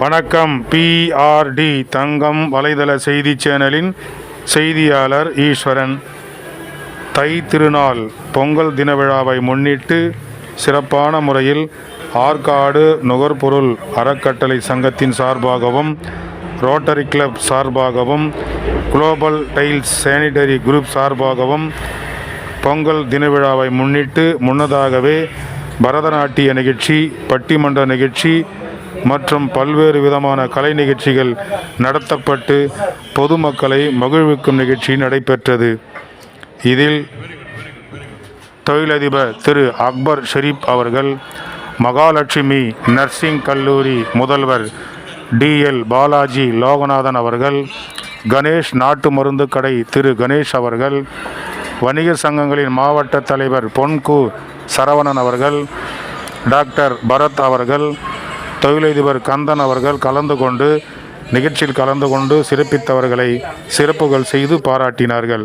வணக்கம். பிஆர்டி தங்கம் வலைதள செய்தி சேனலின் செய்தியாளர் ஈஸ்வரன். தை திருநாள் பொங்கல் தின விழாவை முன்னிட்டு சிறப்பான முறையில் ஆற்காடு நுகர்பொருள் அறக்கட்டளை சங்கத்தின் சார்பாகவும் ரோட்டரி கிளப் சார்பாகவும் குளோபல் டைல்ஸ் சேனிடரி குரூப் சார்பாகவும் பொங்கல் தின விழாவை முன்னிட்டு முன்னதாகவே பரதநாட்டிய நிகழ்ச்சி பட்டிமன்ற நிகழ்ச்சி மற்றும் பல்வேறு விதமான கலை நிகழ்ச்சிகள் நடத்தப்பட்டு பொதுமக்களை மகிழ்விக்கும் நிகழ்ச்சி நடைபெற்றது. இதில் தொழிலதிபர் திரு அக்பர் ஷெரீப் அவர்கள் மகாலட்சுமி நர்சிங் கல்லூரி முதல்வர் டிஎல் பாலாஜி லோகநாதன் அவர்கள் கணேஷ் நாட்டு மருந்து கடை திரு கணேஷ் அவர்கள் வணிகர் சங்கங்களின் மாவட்ட தலைவர் பொன்கு சரவணன் அவர்கள் டாக்டர் பரத் அவர்கள் தொழிலதிபர் கந்தன் அவர்கள் கலந்து கொண்டு நிகழ்ச்சியில் கலந்து கொண்டு சிறப்பித்தவர்களை சிறப்புகள் செய்து பாராட்டினார்கள்.